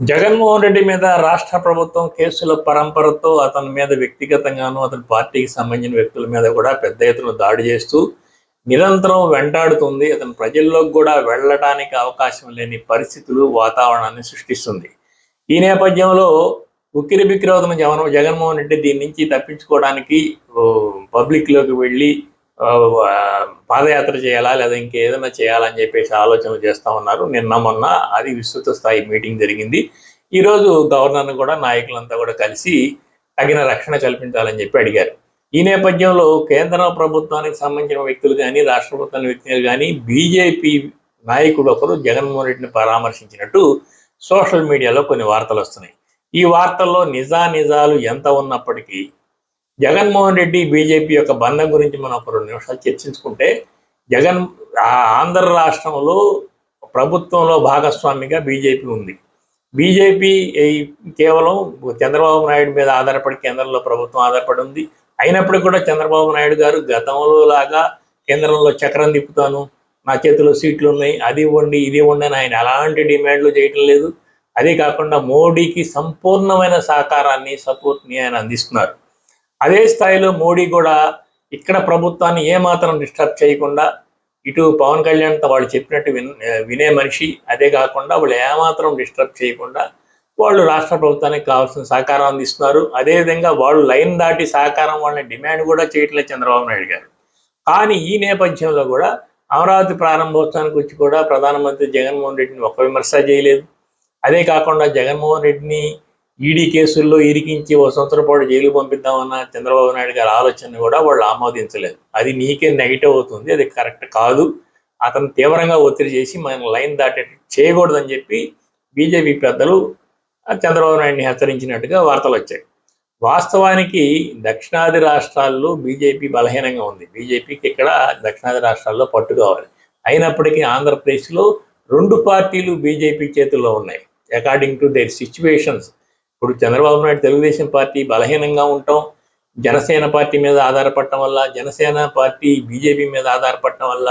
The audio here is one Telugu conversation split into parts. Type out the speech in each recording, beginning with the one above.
జగన్మోహన్ రెడ్డి మీద రాష్ట్ర ప్రభుత్వం కేసుల పరంపరతో అతని మీద వ్యక్తిగతంగాను అతని పార్టీకి సంబంధించిన వ్యక్తుల మీద కూడా పెద్ద ఎత్తున దాడి చేస్తూ నిరంతరం వెంటాడుతుంది. అతను ప్రజల్లోకి కూడా వెళ్ళటానికి అవకాశం లేని పరిస్థితులు వాతావరణాన్ని సృష్టిస్తుంది. ఈ నేపథ్యంలో ఉక్కిరి బిక్కిరవుతున్న జగన్ జగన్మోహన్ రెడ్డి దీని నుంచి తప్పించుకోవడానికి పబ్లిక్లోకి వెళ్ళి పాదయాత్ర చేయాలా లేదా ఇంకేదైనా చేయాలని చెప్పేసి ఆలోచనలు చేస్తా ఉన్నారు. నిన్న మొన్న అది విస్తృత స్థాయి మీటింగ్ జరిగింది. ఈరోజు గవర్నర్ను కూడా నాయకులంతా కూడా కలిసి తగిన రక్షణ కల్పించాలని చెప్పి అడిగారు. ఈ నేపథ్యంలో కేంద్ర ప్రభుత్వానికి సంబంధించిన వ్యక్తులు కానీ రాష్ట్ర ప్రభుత్వానికి వ్యక్తులు కానీ బీజేపీ నాయకుడు ఒకరు జగన్మోహన్ రెడ్డిని పరామర్శించినట్టు సోషల్ మీడియాలో కొన్ని వార్తలు వస్తున్నాయి. ఈ వార్తల్లో నిజా నిజాలు ఎంత ఉన్నప్పటికీ జగన్మోహన్ రెడ్డి బీజేపీ యొక్క బంధం గురించి మనం ఒక రెండు నిమిషాలు చర్చించుకుంటే జగన్ ఆంధ్ర రాష్ట్రంలో ప్రభుత్వంలో భాగస్వామిగా బీజేపీ ఉంది. బీజేపీ కేవలం చంద్రబాబు నాయుడు మీద ఆధారపడి కేంద్రంలో ప్రభుత్వం ఆధారపడి ఉంది. అయినప్పటికీ కూడా చంద్రబాబు నాయుడు గారు గతంలో లాగా కేంద్రంలో చక్రం తిప్పుతాను నా చేతిలో సీట్లు ఉన్నాయి అది ఇవ్వండి ఇది ఇవ్వండి అని ఆయన ఎలాంటి డిమాండ్లు చేయటం లేదు. అదే కాకుండా మోడీకి సంపూర్ణమైన సహకారాన్ని సపోర్ట్ని ఆయన అందిస్తున్నారు. అదే స్థాయిలో మోడీ కూడా ఇక్కడ ప్రభుత్వాన్ని ఏమాత్రం డిస్టర్బ్ చేయకుండా ఇటు పవన్ కళ్యాణ్తో వాళ్ళు చెప్పినట్టు విన్ వినే మనిషి అదే కాకుండా వాళ్ళు ఏమాత్రం డిస్టర్బ్ చేయకుండా వాళ్ళు రాష్ట్ర ప్రభుత్వానికి కావాల్సిన సహకారం అందిస్తున్నారు. అదేవిధంగా వాళ్ళు లైన్ దాటి సహకారం వాళ్ళని డిమాండ్ కూడా చేయట్లేదు చంద్రబాబు నాయుడు గారు. కానీ ఈ నేపథ్యంలో కూడా అమరావతి ప్రారంభోత్సవానికి వచ్చి కూడా ప్రధానమంత్రి జగన్మోహన్ రెడ్డిని ఒక్క విమర్శ చేయలేదు. అదే కాకుండా జగన్మోహన్ రెడ్డిని ఈడీ కేసుల్లో ఇరికించి ఓ సంవత్సరం పాటు జైలు పంపిద్దామన్న చంద్రబాబు నాయుడు గారి ఆలోచన కూడా వాళ్ళు ఆమోదించలేదు. అది నీకే నెగిటివ్ అవుతుంది అది కరెక్ట్ కాదు. అతను తీవ్రంగా ఒత్తిడి చేసి మనం లైన్ దాటే చేయకూడదని చెప్పి బీజేపీ పెద్దలు చంద్రబాబు నాయుడిని హెచ్చరించినట్టుగా వార్తలు వచ్చాయి. వాస్తవానికి దక్షిణాది రాష్ట్రాల్లో బీజేపీ బలహీనంగా ఉంది. బీజేపీకి ఇక్కడ దక్షిణాది రాష్ట్రాల్లో పట్టు కావాలి. అయినప్పటికీ ఆంధ్రప్రదేశ్లో రెండు పార్టీలు బీజేపీ చేతుల్లో ఉన్నాయి. అకార్డింగ్ టు దేర్ సిచ్యువేషన్స్ ఇప్పుడు చంద్రబాబు నాయుడు తెలుగుదేశం పార్టీ బలహీనంగా ఉండటం జనసేన పార్టీ మీద ఆధారపడటం వల్ల జనసేన పార్టీ బీజేపీ మీద ఆధారపడటం వల్ల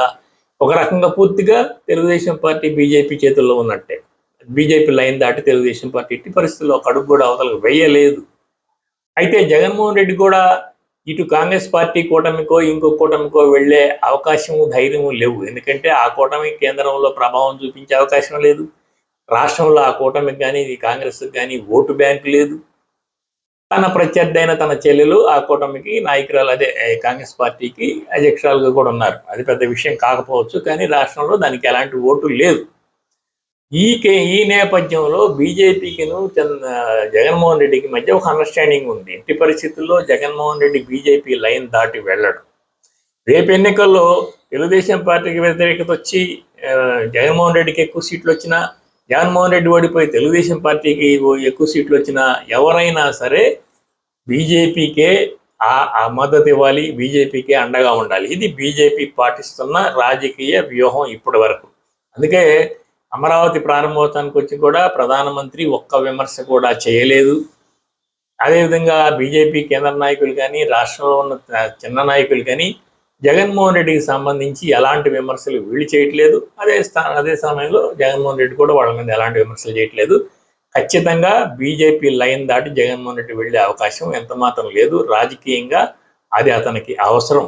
ఒక రకంగా పూర్తిగా తెలుగుదేశం పార్టీ బీజేపీ చేతుల్లో ఉన్నట్టే. బీజేపీ లైన్ దాటి తెలుగుదేశం పార్టీ ఇట్టి పరిస్థితుల్లో ఒక అడుగు కూడా అవతలకు వేయలేదు. అయితే జగన్మోహన్ రెడ్డి కూడా ఇటు కాంగ్రెస్ పార్టీ కూటమికో ఇంకో కూటమికో వెళ్ళే అవకాశము ధైర్యము లేవు. ఎందుకంటే ఆ కూటమి కేంద్రంలో ప్రభావం చూపించే అవకాశం లేదు. రాష్ట్రంలో ఆ కూటమికి కానీ ఈ కాంగ్రెస్కి కానీ ఓటు బ్యాంక్ లేదు. తన ప్రత్యర్థి అయిన తన చెల్లెలు ఆ కూటమికి నాయకురాలు అదే కాంగ్రెస్ పార్టీకి అధ్యక్షురాలుగా కూడా ఉన్నారు. అది పెద్ద విషయం కాకపోవచ్చు కానీ రాష్ట్రంలో దానికి ఎలాంటి ఓటు లేదు. ఈ కే ఈ నేపథ్యంలో బీజేపీకిను చంద్ర జగన్మోహన్ రెడ్డికి మధ్య ఒక అండర్స్టాండింగ్ ఉంది. ఎట్టి పరిస్థితుల్లో జగన్మోహన్ రెడ్డి బీజేపీ లైన్ దాటి వెళ్ళడు. రేపు ఎన్నికల్లో తెలుగుదేశం పార్టీకి వ్యతిరేకత వచ్చి జగన్మోహన్ రెడ్డికి ఎక్కువ సీట్లు వచ్చినా జగన్మోహన్ రెడ్డి ఓడిపోయి తెలుగుదేశం పార్టీకి ఓ- ఎక్కువ సీట్లు వచ్చినా ఎవరైనా సరే బీజేపీకే ఆ ఆ మద్దతు ఇవ్వాలి బీజేపీకే అండగా ఉండాలి. ఇది బీజేపీ పాటిస్తున్న రాజకీయ వ్యూహం ఇప్పటి వరకు అందుకే అమరావతి ప్రారంభోత్సవానికి వచ్చి కూడా ప్రధానమంత్రి ఒక్క విమర్శ కూడా చేయలేదు. అదేవిధంగా బీజేపీ కేంద్ర నాయకులు కానీ రాష్ట్రంలో ఉన్న చిన్న నాయకులు కానీ జగన్మోహన్ రెడ్డికి సంబంధించి ఎలాంటి విమర్శలు వీళ్ళు చేయట్లేదు. అదే స్థా అదే సమయంలో జగన్మోహన్ రెడ్డి కూడా వాళ్ళ మీద ఎలాంటి విమర్శలు చేయట్లేదు. ఖచ్చితంగా బీజేపీ లైన్ దాటి జగన్మోహన్ రెడ్డి వెళ్ళే అవకాశం ఎంత మాత్రం లేదు. రాజకీయంగా అది అతనికి అవసరం.